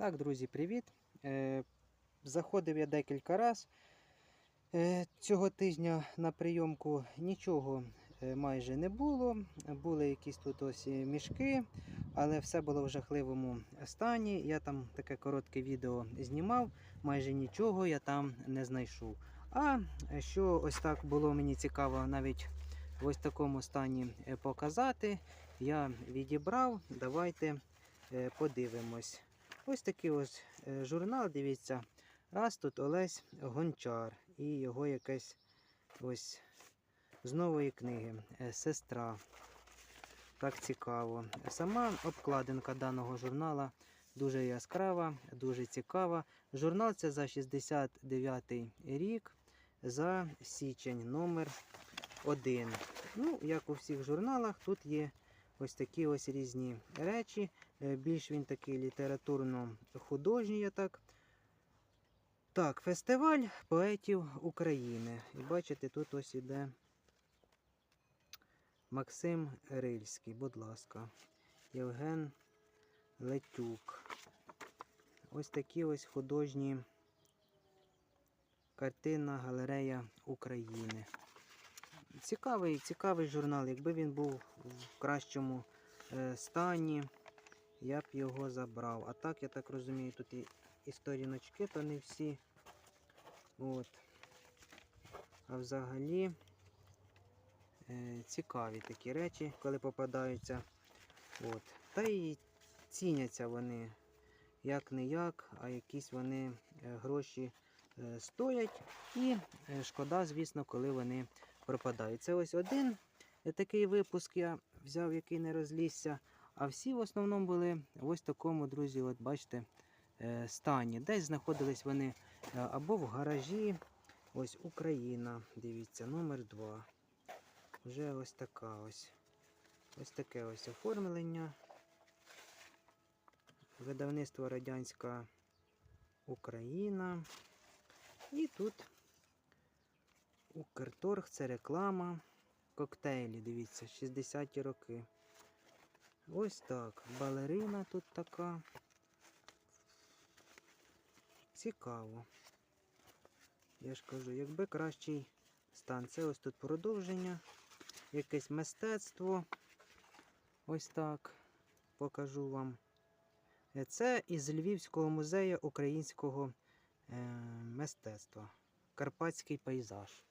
Так, друзі, привіт. Е, заходив я декілька разів. Е, цього тижня на прийомку нічого е, майже не було. Були якісь тут ось мішки, але все було в жахливому стані. Я там таке коротке відео знімав, майже нічого я там не знайшов. А що ось так було мені цікаво навіть в ось такому стані показати, я відібрав. Давайте подивимось. Ось такий ось е, журнал, дивіться. Раз тут Олесь Гончар і його якась ось з нової книги е, Сестра. Так цікаво. Сама обкладинка даного журнала дуже яскрава, дуже цікава. Журнал це за 69 рік, за січень номер 1. Ну, як у всіх журналах, тут є ось такі ось різні речі. Е, Більш він такий літературно-художній, я так. Так, фестиваль поетів України. І бачите, тут ось іде Максим Рильський, будь ласка, Євген Летюк. Ось такі ось художні картина Галерея України. Цікавий, цікавий журнал. Якби він був в кращому е, стані, я б його забрав. А так, я так розумію, тут і, і сторіночки, то не всі. От. А взагалі е, цікаві такі речі, коли попадаються. От. Та і ціняться вони як не як, а якісь вони е, гроші е, стоять. І шкода, звісно, коли вони пропадають. Це ось один такий випуск я взяв, який не розлізся. А всі в основному були в ось такому, друзі, от бачите, е, стані. Десь знаходились вони е, або в гаражі. Ось Україна. Дивіться, номер 2. Вже ось така ось. Ось таке ось оформлення. Видавництво Радянська Україна. І тут Укрторг, це реклама. Коктейлі, дивіться, 60-ті роки. Ось так. Балерина тут така. Цікаво. Я ж кажу, якби кращий стан. Це ось тут продовження. Якесь мистецтво. Ось так. Покажу вам. Е, Це із Львівського музею українського е, мистецтва. Карпатський пейзаж.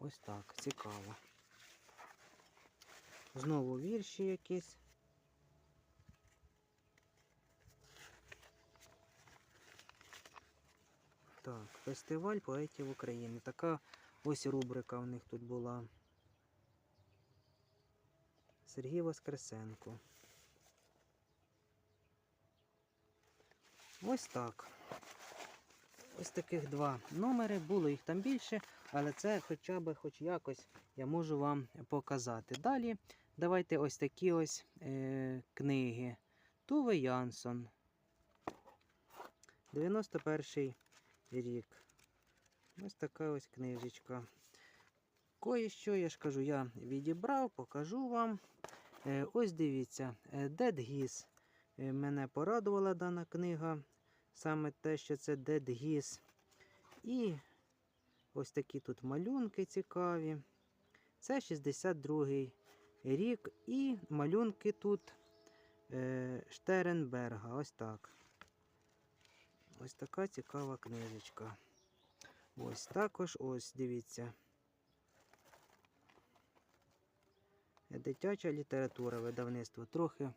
Ось так, цікаво. Знову вірші якісь. Так, фестиваль поетів України. Така ось рубрика в них тут була. Сергій Воскресенко. Ось так. Ось таких два номери. Було їх там більше, але це хоча б хоч якось я можу вам показати. Далі давайте ось такі ось е, книги. Туве Янсон. 91 рік. Ось така ось книжечка. Кое-що, я ж кажу, я відібрав, покажу вам. Е, ось дивіться, Дед Гіс. Мене порадувала дана книга. Саме те, що це Дед Гіс. І ось такі тут малюнки цікаві. Це 62-й рік. І малюнки тут е, Штеренберга. Ось так. Ось така цікава книжечка. Ось також, ось, дивіться. Дитяча література видавництво. Трохи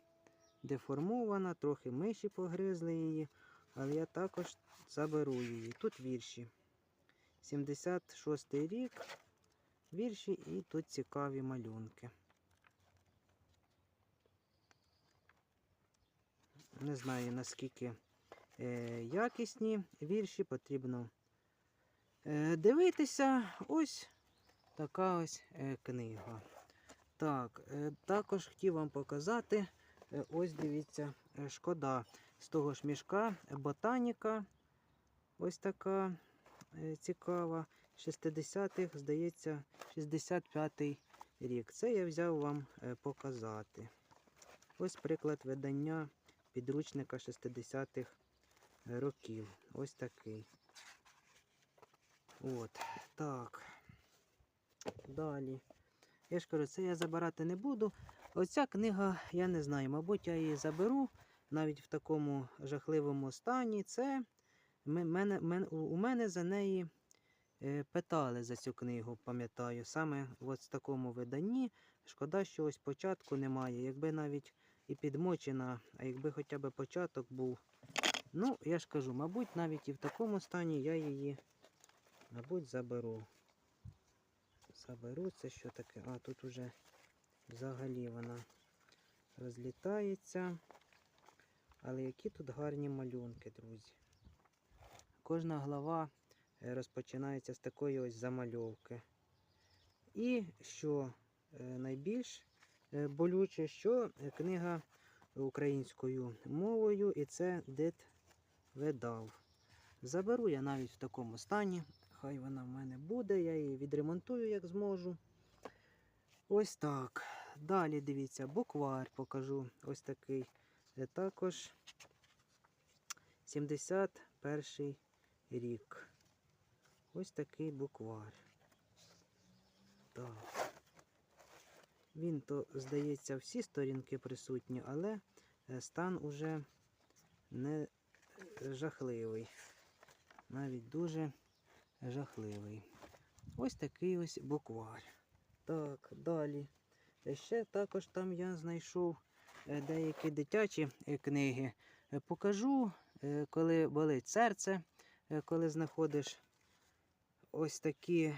деформована, трохи миші погризли її, але я також заберу її. Тут вірші. 76 рік. Вірші і тут цікаві малюнки. Не знаю наскільки е, якісні вірші потрібно е, дивитися. Ось така ось е, книга. Так, е, також хотів вам показати. Е, Ось дивіться, е, шкода з того ж мішка ботаніка. Ось така е, цікава. 60-х, здається, 65-й рік. Це я взяв вам е, показати. Ось приклад видання підручника 60-х років. Ось такий. От, так. Далі. Я ж кажу, це я забирати не буду. Оця книга, я не знаю, мабуть, я її заберу навіть в такому жахливому стані. Це ми- мене, у- мене за неї е, питали за цю книгу, пам'ятаю. Саме в такому виданні. Шкода, що ось початку немає. Якби навіть і підмочена, а якби хоча б початок був. Ну, я ж кажу, мабуть, навіть і в такому стані я її, мабуть, заберу. Заберу це що таке? А, тут уже взагалі вона розлітається. Але які тут гарні малюнки, друзі. Кожна глава е, розпочинається з такої ось замальовки. І що е, найбільш е, болюче, що книга українською мовою, і це дит видав. Заберу я навіть в такому стані. Хай вона в мене буде, я її відремонтую, як зможу. Ось так. Далі дивіться, буквар покажу. Ось такий. Також 71 рік. Ось такий буквар. Так. Він то, здається, всі сторінки присутні, але е, стан уже не жахливий. Навіть дуже жахливий. Ось такий ось буквар. Так, далі. Е, Ще також там я знайшов деякі дитячі е, книги. Е, Покажу, е, коли болить серце, е, коли знаходиш ось такі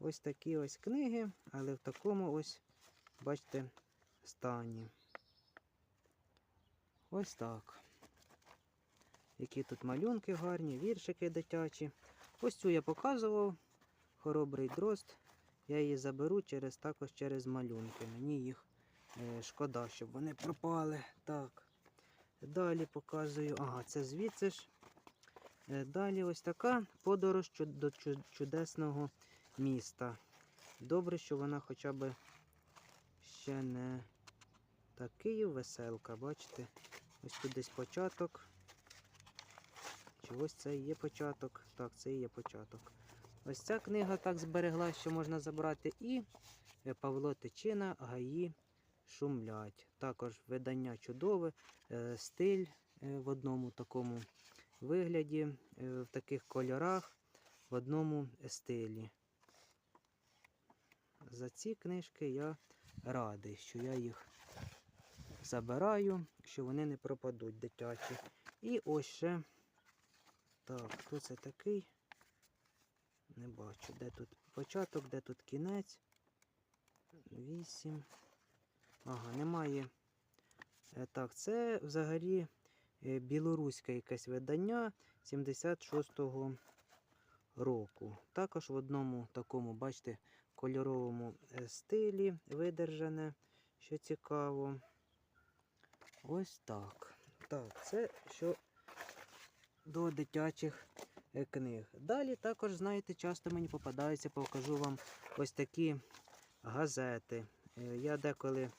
ось такі ось книги, але в такому ось, бачите, стані. Ось так. Які тут малюнки гарні, віршики дитячі. Ось цю я показував. Хоробрий дрозд. Я її заберу через також через малюнки. Мені їх е, шкода, щоб вони пропали. Так. Далі показую. Ага, це звідси ж. Е, Далі ось така подорож до чудесного міста. Добре, що вона хоча б ще не такий веселка, бачите? Ось тут десь початок. Чи ось це є початок? Так, це і є початок. Ось ця книга так зберегла, що можна забрати. І е, Павло Тичина, Гаї шумлять. Також видання чудове, е, стиль е, в одному такому вигляді, е, в таких кольорах, в одному стилі. За ці книжки я радий, що я їх забираю, що вони не пропадуть дитячі. І ось ще. Так, хто це такий? Не бачу. Де тут початок, де тут кінець? Вісім. Ага, немає. Е, Так, це взагалі е, білоруське якесь видання 76-го року. Також в одному такому, бачите, кольоровому е, стилі видержане, що цікаво. Ось так. Так, це що до дитячих книг. Далі також, знаєте, часто мені попадаються, покажу вам ось такі газети. Я деколи,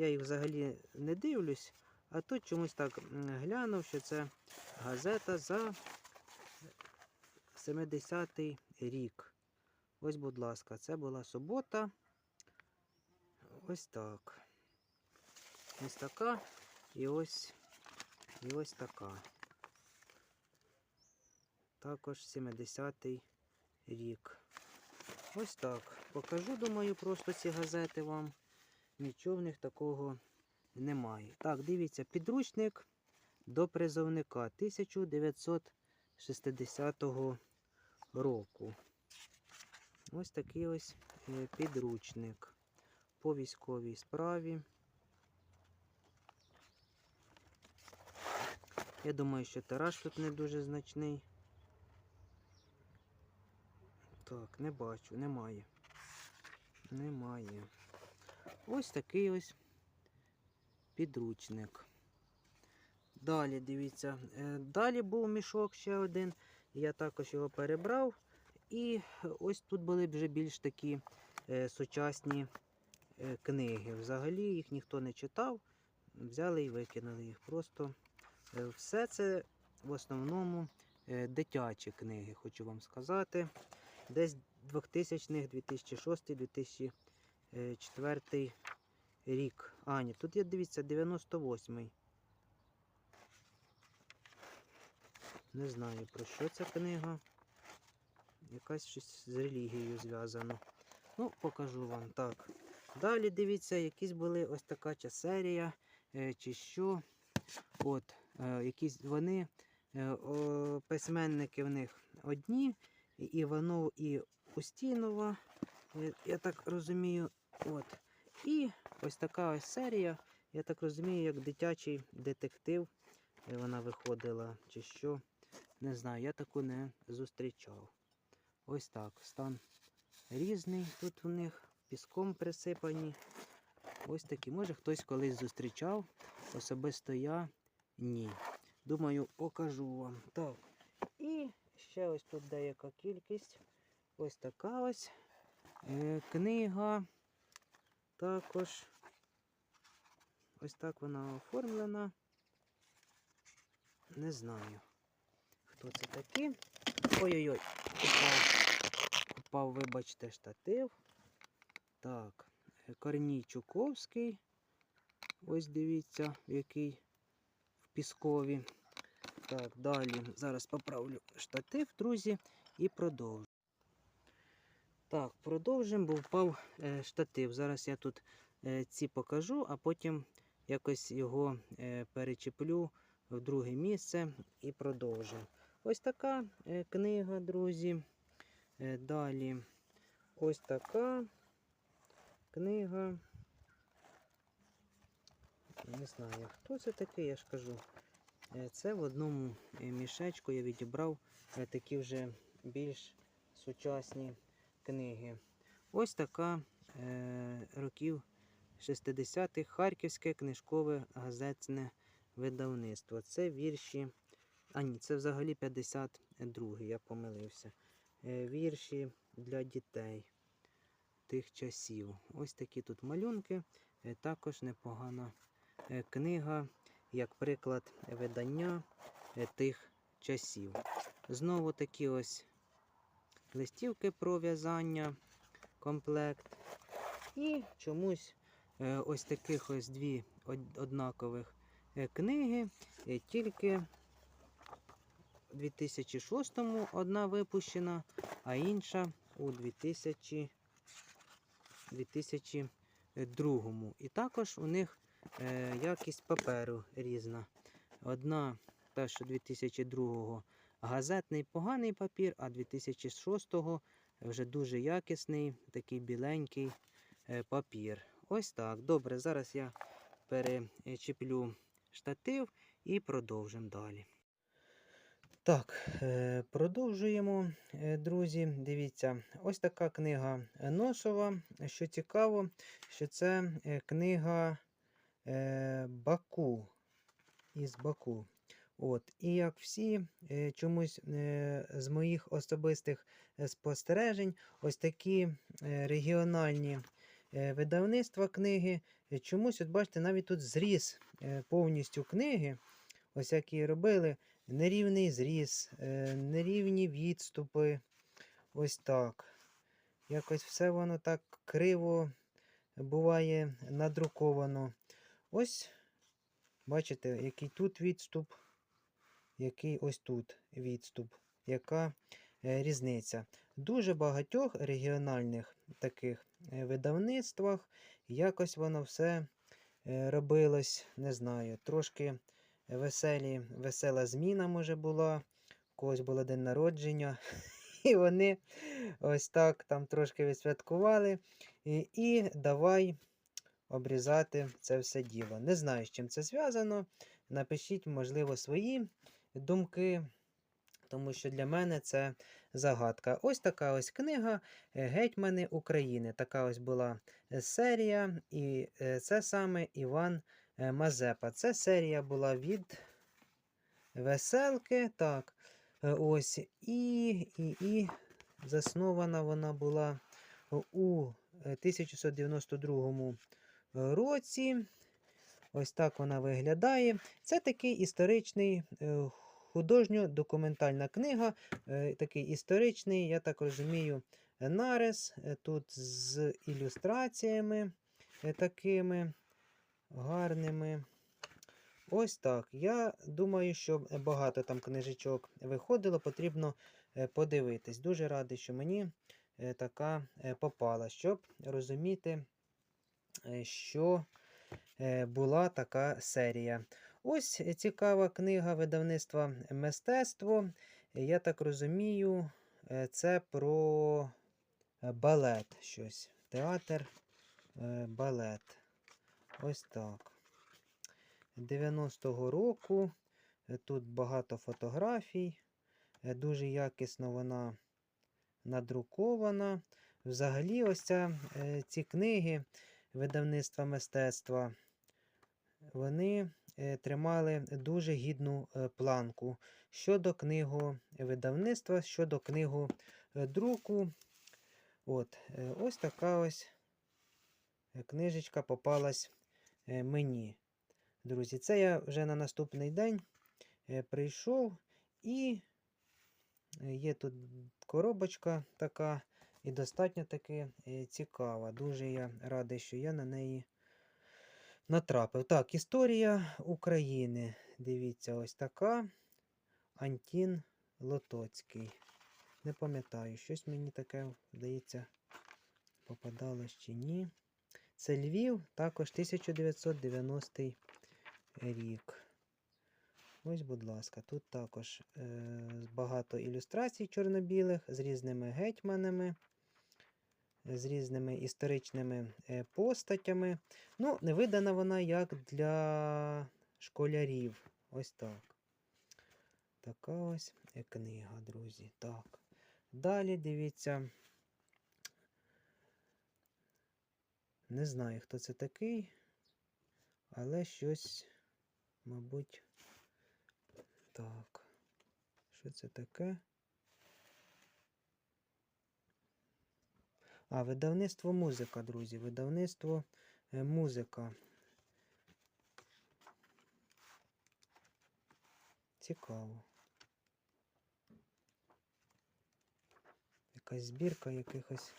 я їх взагалі не дивлюсь, а тут чомусь так глянув, що це газета за 70-й рік. Ось, будь ласка, це була субота. Ось так. Ось така і ось, і ось така. Також 70-й рік. Ось так. Покажу, думаю, просто ці газети вам. Нічого в них такого немає. Так, дивіться, підручник до призовника 1960 року. Ось такий ось е, підручник по військовій справі. Я думаю, що тираж тут не дуже значний. Так, не бачу, немає. Немає. Ось такий ось підручник. Далі дивіться. е, Далі був мішок ще один. Я також його перебрав. І ось тут були вже більш такі е, сучасні е, книги. Взагалі їх ніхто не читав. Взяли і викинули їх. Просто Все це в основному дитячі книги, хочу вам сказати. Десь 2000-х, 2006, 2004 рік. А, ні, тут є, дивіться, 98-й. Не знаю про що ця книга. Якась щось з релігією зв'язано. Ну, покажу вам так. Далі дивіться, якісь були ось така ця серія, е, чи що. От, е, якісь вони, е, письменники в них одні, Іванов і Устінова, е, я так розумію. От. І ось така ось серія, я так розумію, як дитячий детектив. е, Вона виходила, чи що. Не знаю, я таку не зустрічав. Ось так. Стан різний тут у них, піском присипані. Ось такі. Може хтось колись зустрічав. Особисто я ні. Думаю, покажу вам. Так. І ще ось тут деяка кількість. Ось така ось е, книга. Також. Ось так вона оформлена. Не знаю, хто це такі. Ой-ой-ой, упав, упав, вибачте, штатив. Так, Корній Чуковський. Ось дивіться, який в піскові. Так, далі. Зараз поправлю штатив, друзі, і продовжу. Так, продовжимо, бо впав е, штатив. Зараз я тут е, ці покажу, а потім якось його е, перечеплю в друге місце і продовжу. Ось така книга, друзі. Далі ось така книга. Не знаю, хто це такий, я ж кажу. Це в одному мішечку я відібрав такі вже більш сучасні книги. Ось така е, років 60-х Харківське книжкове газетне видавництво. Це вірші. А ні, це взагалі 52-й, я помилився. Е, вірші для дітей тих часів. Ось такі тут малюнки. Е, також непогана е, книга, як приклад видання е, тих часів. Знову такі ось листівки про в'язання, комплект. І чомусь е, ось таких ось дві однакових е, книги, е, тільки у 2006 одна випущена, а інша у 2000, 2002. І також у них якість паперу різна. Одна, та що 2002 газетний поганий папір, а 2006-го вже дуже якісний, такий біленький е, папір. Ось так. Добре, зараз я перечіплю штатив і продовжимо далі. Так, е, продовжуємо, е, друзі. Дивіться, ось така книга Носова. Що цікаво, що це книга Баку із Баку. От. І як всі, е, чомусь е, з моїх особистих е, спостережень, ось такі регіональні видавництва книги. Чомусь, от бачите, навіть тут зріз е, повністю книги, ось як її робили, нерівний зріз, е, нерівні відступи. Ось так. Якось все воно так криво буває надруковано. Ось, бачите, який тут відступ, який ось тут відступ, яка е, різниця. Дуже багатьох регіональних таких е, видавництвах якось воно все е, робилось, не знаю, трошки веселі, весела зміна може була, у когось було день народження. І вони ось так там трошки відсвяткували. І, і давай обрізати це все діло. Не знаю, з чим це зв'язано. Напишіть, можливо, свої думки, тому що для мене це загадка. Ось така ось книга Гетьмани України. Така ось була е, серія, і е, це саме Іван е, Мазепа. Це серія була від Веселки. Так, ось, і, і, і заснована вона була у е, 1692 році. Ось так вона виглядає. Це такий історичний е, художньо-документальна книга, е, такий історичний, я так розумію, нарис. е, Тут з ілюстраціями такими гарними. Ось так. Я думаю, що багато там книжечок виходило, потрібно подивитись. Дуже радий, що мені така попала, щоб розуміти, що була така серія. Ось е, цікава книга видавництва Мистецтво. Е, Я так розумію, е, це про е, балет щось. Театр, е, балет. Ось так. 90-го року. Е, Тут багато фотографій. е, Дуже якісно вона надрукована. Взагалі, ось ця, е, ці книги видавництва мистецтва, вони е, тримали дуже гідну е, планку щодо книгу видавництва, щодо книгу е, друку. От, ось така ось книжечка попалась мені. Друзі, це я вже на наступний день прийшов і є тут коробочка така, і достатньо таки е, цікава. Дуже я радий, що я на неї натрапив. Так, історія України. Дивіться, ось така. Антін Лотоцький. Не пам'ятаю, щось мені таке, здається, попадалось чи ні. Це Львів, також 1990 рік. Ось, будь ласка, тут також е, багато ілюстрацій чорно-білих з різними гетьманами, з різними історичними е, постатями. Ну, не видана вона як для школярів. Ось так. Така ось е, книга, друзі. Так. Далі дивіться. Не знаю, хто це такий, але щось, мабуть, так. Що це таке? А, видавництво музика, друзі. Видавництво е, музика. Цікаво. Якась збірка якихось.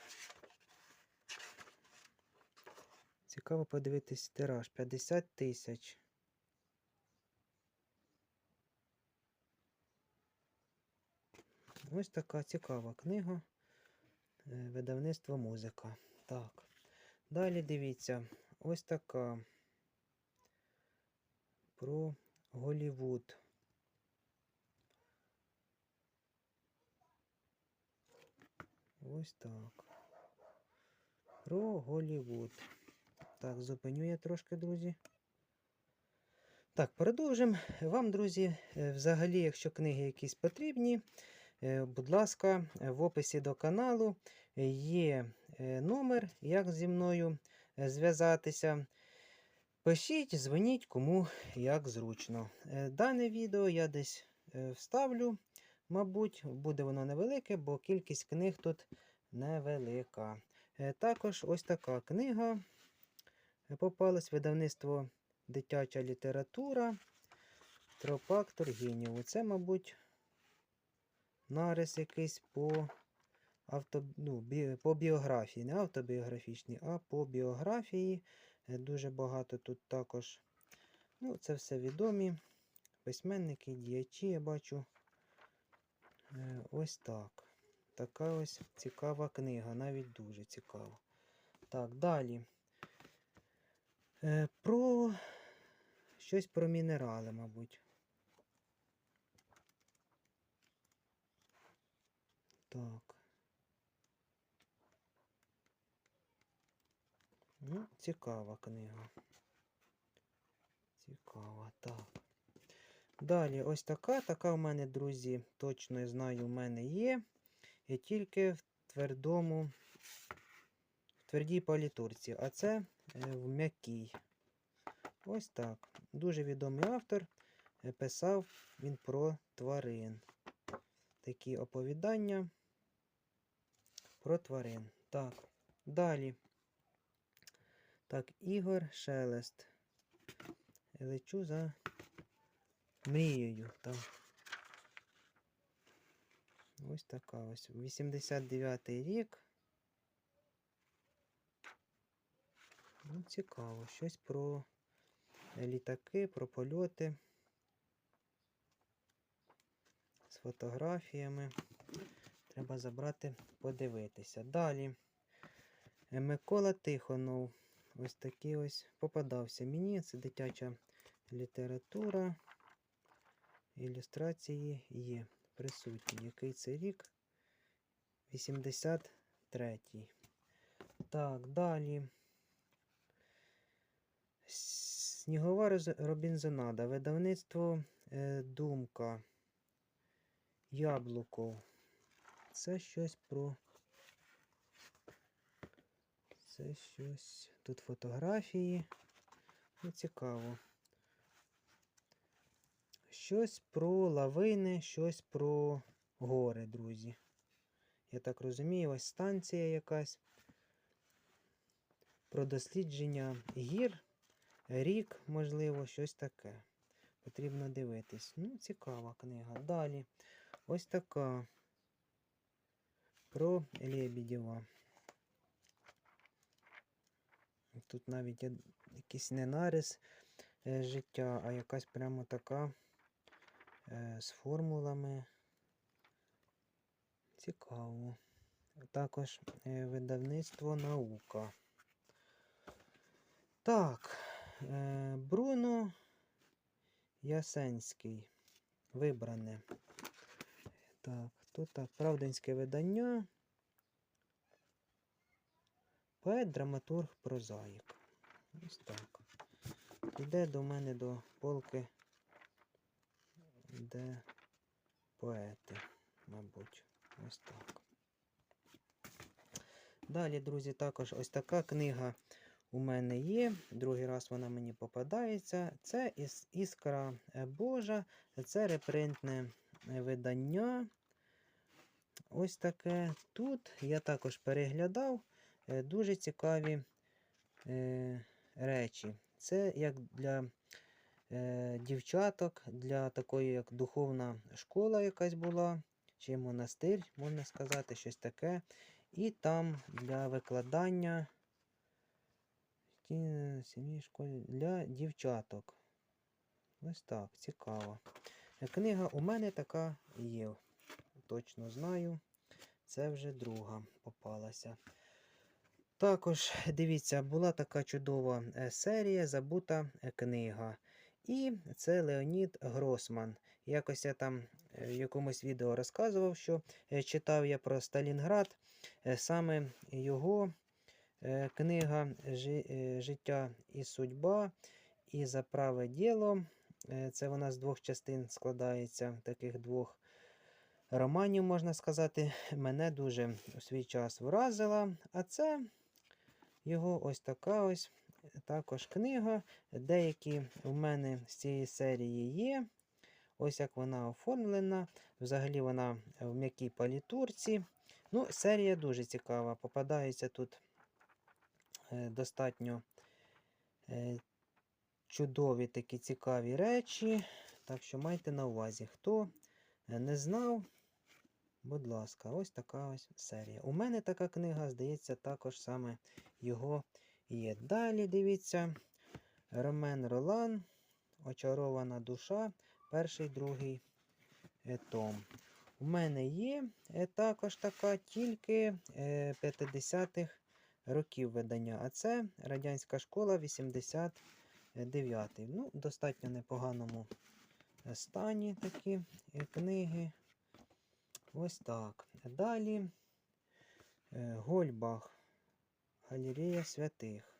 Цікаво подивитись тираж. 50 тисяч. Ось така цікава книга. Е, Видавництво музика. Так. Далі дивіться, ось така про Голівуд. Ось так. Про Голівуд. Так, зупиню я трошки, друзі. Так, продовжимо. Вам, друзі, е, взагалі, якщо книги якісь потрібні, е, будь ласка, в описі до каналу є е, номер, як зі мною е, зв'язатися. Пишіть, дзвоніть, кому як зручно. Е, Дане відео я десь вставлю, мабуть, буде воно невелике, бо кількість книг тут невелика. Також ось така книга. Попалось видавництво дитяча література. Тропак Тургенєву. Це, мабуть, нарис якийсь по, авто, ну, бі, по біографії. Не автобіографічній, а по біографії. Е, Дуже багато тут також. Ну, це все відомі. Письменники, діячі, я бачу. Е, Ось так. Така ось цікава книга, навіть дуже цікава. Так, далі. Е, Про щось про мінерали, мабуть. Так. Ну, цікава книга. Цікава, так. Далі, ось така. Така в мене, друзі, точно я знаю, в мене є. І тільки в твердому, в твердій палітурці. А це е, в м'якій. Ось так. Дуже відомий автор. е, Писав він про тварин. Такі оповідання про тварин. Так, далі. Так, Ігор Шелест. лечу за мрією. Там. Ось така ось. 89-й рік. Ну, цікаво. Щось про літаки, про польоти. З фотографіями. Треба забрати, подивитися. Далі. Е, Микола Тихонов. Ось такий ось попадався мені. Це дитяча література. Ілюстрації є присутні. Який це рік? 83-й. Так, далі. Снігова Робінзонада. Видавництво е, Думка. Яблуко. Це щось про. Це щось. Тут фотографії. Ну, цікаво. Щось про лавини, щось про гори, друзі. Я так розумію, ось станція якась. Про дослідження гір, рік, можливо, щось таке. Потрібно дивитись. Ну, цікава книга. Далі. Ось така. Про Лебедєва. Тут навіть є якийсь не нарис е, життя, а якась прямо така е, з формулами. Цікаво. Також е, видавництво наука. Так, Бруно Ясенський. Вибране. Так, тут так, правдинське видання. Поет, драматург, прозаїк. Ось так. Іде до мене до полки, де поети, мабуть. Ось так. Далі, друзі, також ось така книга у мене є. Другий раз вона мені попадається. Це Іскра Божа, це репринтне видання. Ось таке. Тут я також переглядав дуже цікаві е, речі. Це як для е, дівчаток, для такої, як духовна школа якась була, чи монастир, можна сказати, щось таке. І там для викладання школі для дівчаток. Ось так, цікаво. Е, Книга у мене така є. Точно знаю. Це вже друга попалася. Також, дивіться, була така чудова е, серія Забута е, книга. І це Леонід Гросман. Якось я там е, в якомусь відео розказував, що читав я про Сталінград. Саме його книга Життя і судьба і за праве діло. Це вона з двох частин складається, таких двох романів, можна сказати, мене дуже у свій час вразила. А це його ось така ось також книга. Деякі в мене з цієї серії є. Ось як вона оформлена. Взагалі вона в м'якій палітурці. Ну, серія дуже цікава. Попадаються тут е, достатньо е, чудові такі цікаві речі. Так що майте на увазі, хто е, не знав, будь ласка, ось така ось серія. У мене така книга, здається, також саме його є. Далі дивіться, Ромен Ролан, Очарована душа, перший, другий е, том. У мене є е, також така тільки е, 50-х років видання, а це радянська школа 89 Ну, достатньо непоганому е, стані такі е, книги. Ось так. Далі е, Гольбах. Галерея святих.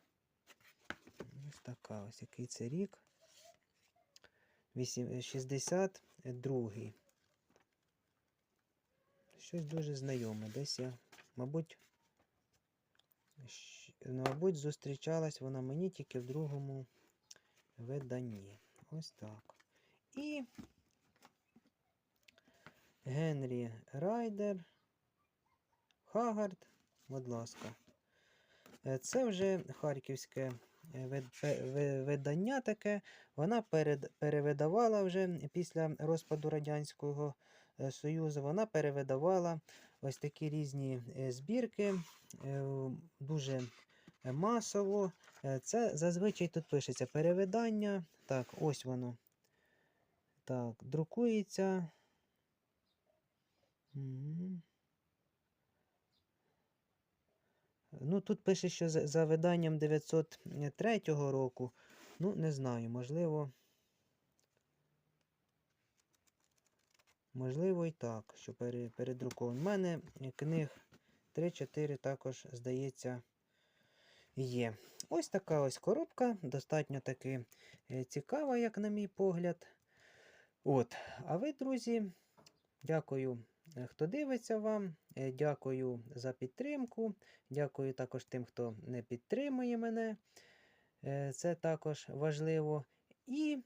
Ось така ось який це рік. Вісім- е, 62. Щось дуже знайоме. Десь я, мабуть, мабуть, зустрічалась вона мені тільки в другому виданні. Ось так. І Генрі Райдер. Хагард, будь ласка. Е, Це вже харківське е, видання таке. Вона перевидавала вже після розпаду Радянського е, Союзу. Вона перевидавала ось такі різні збірки, дуже масово. Це зазвичай тут пишеться перевидання. Так, ось воно. Так, друкується. Мгм. Ну, тут пише, що за, виданням 903 року. Ну, не знаю, можливо. Можливо, і так, що пере, передруковано. У мене книг 3-4 також, здається, є. Ось така ось коробка, достатньо таки е, цікава, як на мій погляд. От, а ви, друзі, дякую, хто дивиться вам. е, Дякую за підтримку. Дякую також тим, хто не підтримує мене. Е, Це також важливо. І,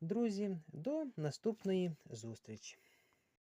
друзі, до наступної зустрічі.